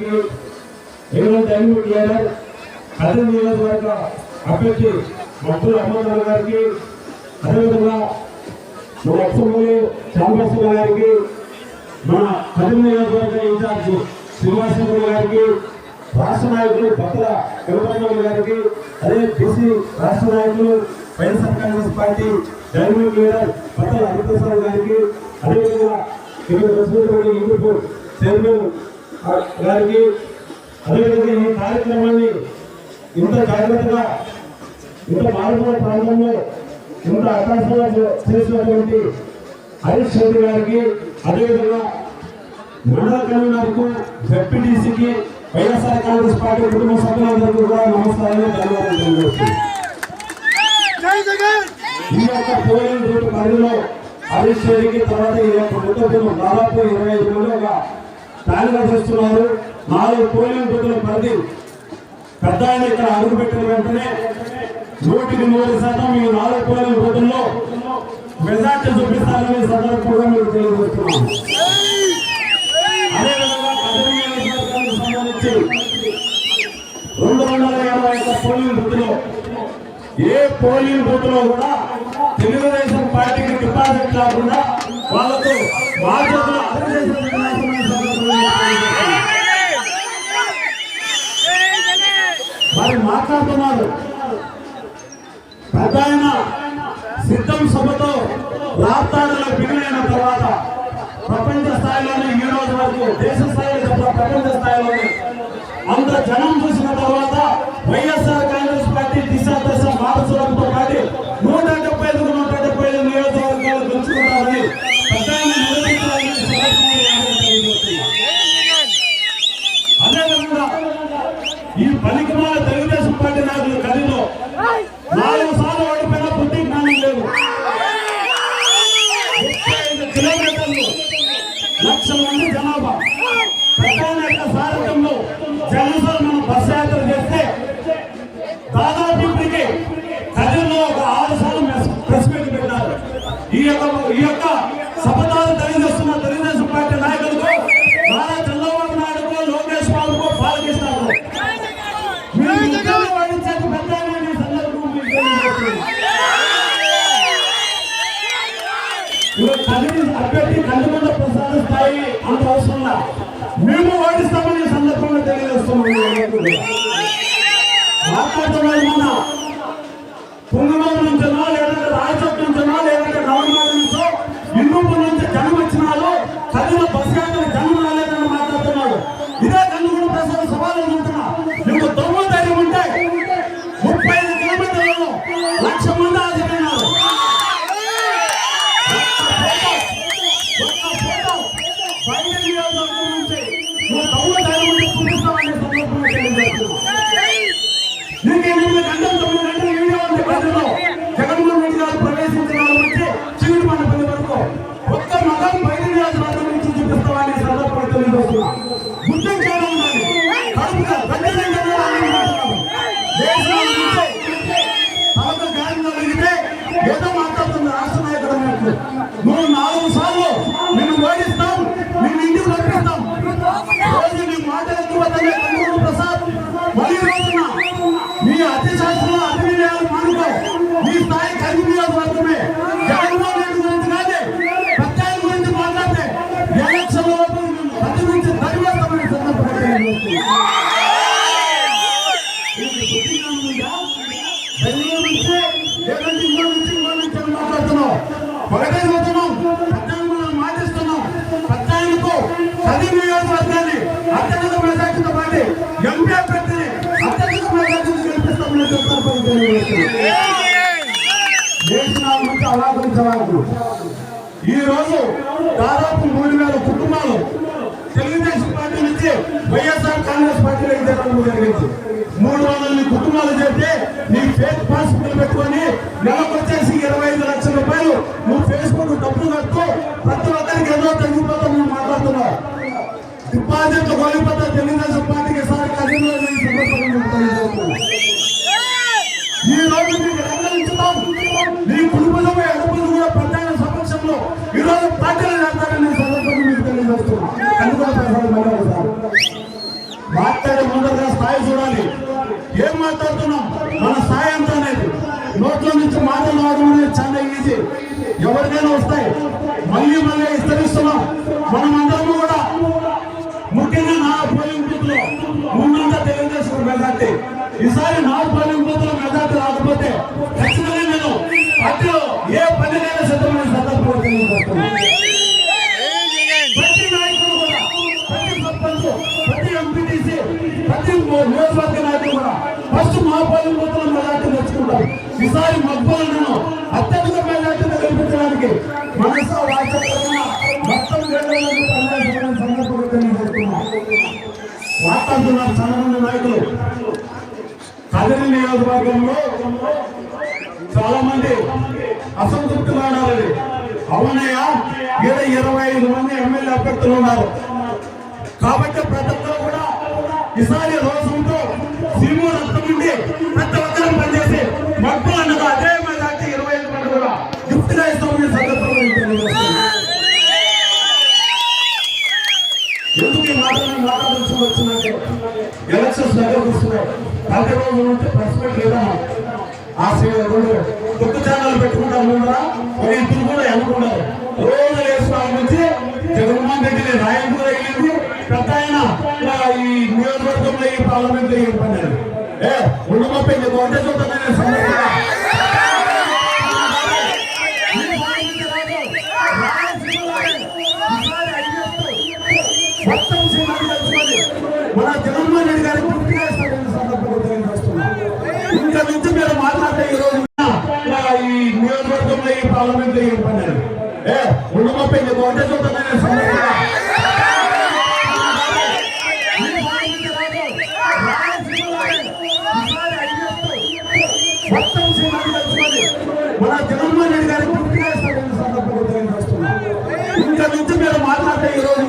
గారికి ఏమైనా టైం అదే నియోజకవర్గ అభ్యర్థి భక్తుల అమ్మగారు గారికి అదేవిధంగా మన అసెంబ్లీ శ్యామప్రసాద్ గారికి మన కదిరి నియోజకవర్గ ఇన్ఛార్జ్ శ్రీనివాసరావు గారికి రాష్ట్ర నాయకులు భక్తుల వెంకటరామయ్య గారికి అదే బీసీ రాష్ట్ర నాయకులు YSR Congress party dynamic leader భక్తుల హరిప్రసాద్ గారికి అదేవిధంగా ఇక్కడ వచ్చినటువంటి యూనిట్ చైర్మన్ గారికి అదేవిధంగా ఈ కార్యక్రమాన్ని ఇంత జాగ్రత్తగా ఇంత మారుమూల ప్రాంతంలో ఇంత ఆకాశంగా చేసినటువంటి హరీష్ రెడ్డి గారికి అదేవిధంగా మండల కన్వీనర్కు జెడ్పీటీసీకి వైఎస్ఆర్ కాంగ్రెస్ పార్టీ కుటుంబ సభ్యులందరికీ కూడా నమస్కారాలు ధన్యవాదాలు తెలియజేస్తుంది ఈ యొక్క పోలింగ్ రూట్ పరిధిలో హరీష్ రెడ్డికి తర్వాత ఈ యొక్క ముద్దతులు దాదాపు ఇరవై ఐదు మంది ఒక చేస్తున్నారు నాలుగు పోలింగ్ బూతుల పరిధి పెద్ద ఆయన ఇక్కడ అడుగుపెట్టిన వెంటనే నూటికి నూరు శాతం ఈ నాలుగు పోలింగ్ బూతుల్లో మెజార్టీ చూపిస్తారని సందర్భంగా మీరు తెలియజేస్తున్నాం సంబంధించి రెండు వందల ఇరవై ఒక్క పోలింగ్ బూత్లో ఏ పోలింగ్ బూత్ కూడా తెలుగుదేశం పార్టీకి డిపాజిట్ కాకుండా వాళ్ళకు బాధ్యతలు అందజేసిన మరి మాట్లాడుతున్నారు పెద్ద ఆయన సిద్ధం సభతో రాప్తాడులో బిగినైన తర్వాత ప్రపంచ స్థాయిలోనే ఈ రోజు వరకు దేశ స్థాయిలో ప్రపంచ స్థాయిలో అంత జనం చూసిన శపథాలు తెలుగుదేశం పార్టీ నాయకులకు నారా చంద్రబాబు నాయుడుకు లోకేష్ బాబుకు బాలకృష్ణకు మీరు అభ్యర్థి కందుకొండ ప్రసాద స్థాయి అంత అవసరం మేము ఓడిస్తామని సందర్భంగా తెలియజేస్తున్నాం. మీ నువ్వు నాలుగు ఒకటే చెబుతున్నాం, పెద్దాయన మనం మాటిస్తున్నాం. పెద్దాయనకు పది నియోజకవర్గాన్ని అత్యధిక మెజార్టీతో పాటు ఎంపీ అభ్యర్థిని అత్యధిక మెజార్టీని గెలిపిస్తామని చెప్తారు దేశనాల నుంచి అలాగురించి అలాగు ఈ రోజు దాదాపు మూడు వేల కుటుంబాలు తెలుగుదేశం పార్టీ నుంచి వైఎస్ఆర్ కాంగ్రెస్ పార్టీలోకి జరగడం జరిగింది. మూడు వందల కుటుంబాలు చేస్తే నీ ఫేక్ పాస్ పెట్టుకొని నెలకు వచ్చేసి ఇరవై డబ్బులు ప్రతి ఒక్కరికి ఏదో తగ్గిపోతాం మేము మాట్లాడుతున్నాం. డిపాజిట్లు కోల్పోతే తెలుగుదేశం పార్టీకి సార్ అధికంలో నేను నోట్ల నుంచి మాటలు రావడం అనేది చాలా ఈజీ ఎవరికైనా వస్తాయి. మళ్ళీ మళ్ళీ విస్తరిస్తున్నాం మనం అందరము కూడా ముఖ్యంగా నా పోలింపులో బూత్ ముందంతా తెలుగుదేశం మెజార్టీ. ఈసారి నా పోలింపులో మెజార్టీ రాకపోతే ఖచ్చితంగా వారి మగ్గులను అత్యధిక మెజార్టీని కల్పించడానికి మనసు వాచకరమైన మొత్తం వేళలను పనిచేసిన సందర్భంగా తెలియజేస్తున్నాం మాట్లాడుతున్నారు చాలా మంది నాయకులు. కదిరి నియోజకవర్గంలో చాలా మంది అసంతృప్తిగా ఉండాలని. అవునయ్యా ఈడ ఇరవై ఐదు మంది ఎమ్మెల్యే అభ్యర్థులు ఉన్నారు. కాబట్టి ప్రతి ఒక్కరు కూడా ఈసారి రోజుతో సీము రక్తం నుండి పనిచేసి అన్నది అదే మెజార్టీ ఇరవై ఐదు మంది కూడా గిఫ్ట్గా ఇస్తామని సందర్భంగా ఎందుకు ఈ మాట్లాడాల్సి వచ్చిందంటే ఎలక్షన్స్ దగ్గర వస్తున్నాయి. ప్రెస్ మీట్ లేదా? ఆ రెండు కొత్త ఛానల్ పెట్టుకుంటారు ఇద్దరు కూడా ఎన్నుకున్నారు రోజు వేసుకోవడం నుంచి జగన్మోహన్ పెద్ద ఆయన ఈ నియోజకవర్గంలో ఈ పార్లమెంట్లో పన్నారు ఏ రెండు ముప్పై ఇంకా నుంచి మీరు మాట్లాడే ఈ రోజు ఈ నియోజకవర్గంలో ఈ పార్లమెంట్లో ఏం ఏ రెండు ముప్పై నీకు ఒకటే చూద్దామని మొత్తం మన జగన్మోహన్ రెడ్డి గారికి పూర్తిగా సందర్భంగా తెలియజేస్తున్నాం. ఇంకా నుంచి మీరు మాట్లాడే ఈ రోజు